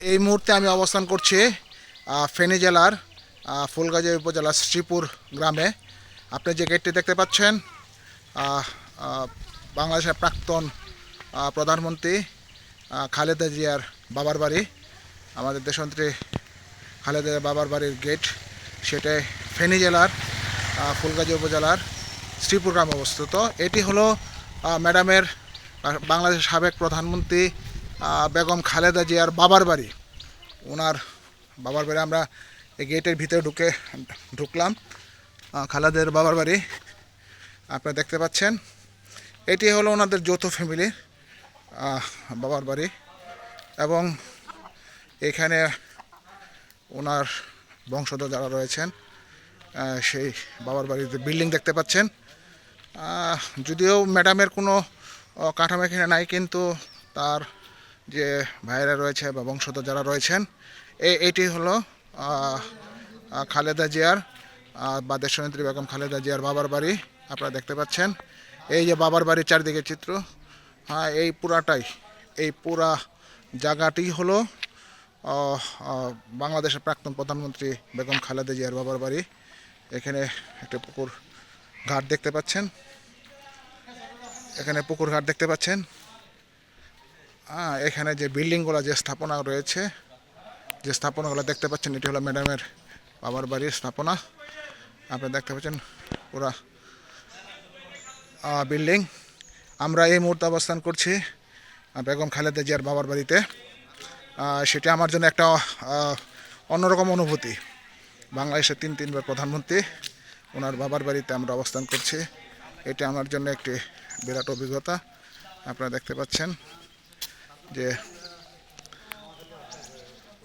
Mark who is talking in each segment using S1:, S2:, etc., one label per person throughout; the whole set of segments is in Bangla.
S1: এই মুহূর্তে আমি অবস্থান করছি ফেনী জেলার ফুলগাজী উপজেলার শ্রীপুর গ্রামে। আপনি যে গেটটি দেখতে পাচ্ছেন বাংলাদেশের প্রাক্তন প্রধানমন্ত্রী খালেদা জিয়ার বাবার বাড়ি। আমাদের দেশমন্ত্রী খালেদা বাবার বাড়ির গেট, সেটাই ফেনী জেলার ফুলগাজী উপজেলার শ্রীপুর গ্রামে অবস্থিত। এটি হলো ম্যাডামের বাংলাদেশের সাবেক প্রধানমন্ত্রী বেগম খালেদা জিয়ার বাবার বাড়ি। ওনার বাবার বাড়ি আমরা এই গেটের ভিতরে ঢুকে ঢুকলাম। খালেদার বাবার বাড়ি। আপনারা দেখতে পাচ্ছেন এটি হলো ওনাদের যৌথ ফ্যামিলির আহ, বাবার বাড়ি। এবং এখানে ওনার বংশধর যারা রয়েছেন সেই বাবার বাড়িতে বিল্ডিং দেখতে পাচ্ছেন। যদিও ম্যাডামের কোনো কাঠামো এখানে নাই কিন্তু তার যে ভাইয়েরা রয়েছে বা বংশধর যারা রয়েছেন এই এটি হলো খালেদা জিয়ার বা দেশনেত্রী বেগম খালেদা জিয়ার বাবার বাড়ি। আপনারা দেখতে পাচ্ছেন, এই যে বাবার বাড়ির চারদিকে চিত্র হ্যাঁ এই পুরাটাই, এই পুরা জায়গাটি হলো বাংলাদেশের প্রাক্তন প্রধানমন্ত্রী বেগম খালেদা জিয়ার বাবার বাড়ি। এখানে একটা পুকুর ঘাট দেখতে পাচ্ছেন। এখানে পুকুর ঘাট দেখতে পাচ্ছেন। এখানে যে বিল্ডিংগুলো যে স্থাপনা রয়েছে, যে স্থাপনাগুলো দেখতে পাচ্ছেন, এটি হলো ম্যাডামের বাবার বাড়ির স্থাপনা। আপনি দেখতে পাচ্ছেন পুরা বিল্ডিং। আমরা এই মুহূর্তে অবস্থান করছি বেগম খালেদা জিয়ার বাবার বাড়িতে। সেটি আমার জন্য একটা অন্যরকম অনুভূতি। বাংলাদেশের তিন তিনবার প্রধানমন্ত্রী, ওনার বাবার বাড়িতে আমরা অবস্থান করছি। এটা আমার জন্য একটি বিরাট অভিজ্ঞতা। আপনারা দেখতে পাচ্ছেন যে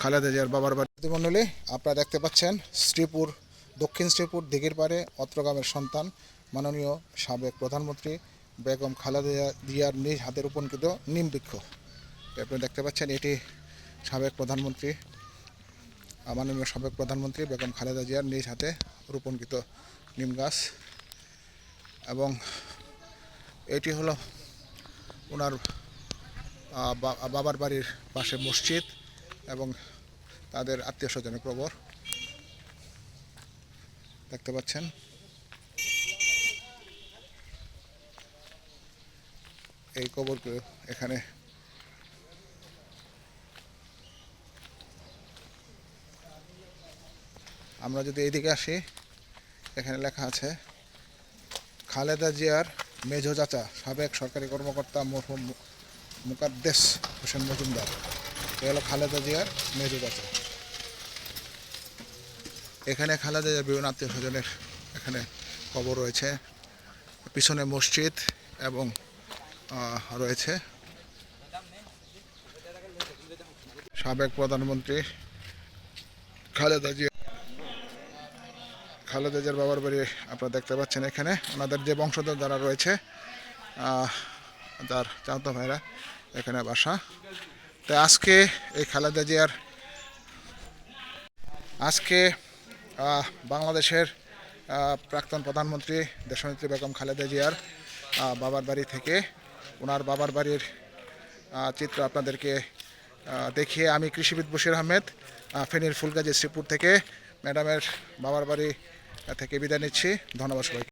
S1: খালেদা জিয়ার বাবার বাড়ি। মণ্ডলী আপনারা দেখতে পাচ্ছেন শ্রীপুর, দক্ষিণ শ্রীপুর, দিঘির পাড়ে অত্রগ্রামের সন্তান, মাননীয় সাবেক প্রধানমন্ত্রী বেগম খালেদা জিয়ার নিজ হাতে রোপণকৃত নিম বৃক্ষ। আপনারা দেখতে পাচ্ছেন, এটি সাবেক প্রধানমন্ত্রী, মাননীয় সাবেক প্রধানমন্ত্রী বেগম খালেদা জিয়ার নিজ হাতে রোপণকৃত নিম গাছ। এবং এটি হলো ওনার বাবার বাড়ির পাশে মসজিদ এবং তাদের আত্মীয় স্বজনের কবর। দেখতে পাচ্ছেন? এই কবরকে এখানে আমরা যদি এইদিকে আসি, এখানে লেখা আছে, খালেদা জিয়ার মেঝো চাচা, সাবেক সরকারি কর্মকর্তা মরহুম মুকাদ্দেস হোসেন মজুমদার। এ হলো খালেদা জিয়ার মেজো চাচা। এখানে খালেদা জিয়ার বিভিন্ন আত্মীয় স্বজনের এখানে কবর রয়েছে। পিছনে মসজিদ এবং রয়েছে সাবেক প্রধানমন্ত্রী খালেদা জিয়া। খালেদা জিয়ার বাবার বাড়ি আপনারা দেখতে পাচ্ছেন এখানে। ওনাদের যে বংশধর যারা রয়েছে তার চান্ত ভাইরা এখানে বাসা। তো আজকে এই খালেদা জিয়ার আজকে বাংলাদেশের প্রাক্তন প্রধানমন্ত্রী দেশনেত্রী বেগম খালেদা জিয়ার বাবার বাড়ি থেকে ওনার বাবার বাড়ির চিত্র আপনাদেরকে দেখিয়ে আমি কৃষিবিদ বশির আহমেদ আহ, ফেনীর ফুলগাজী শ্রীপুর থেকে ম্যাডামের বাবার বাড়ি থেকে বিদায় নিচ্ছি। ধন্যবাদ সবাইকে।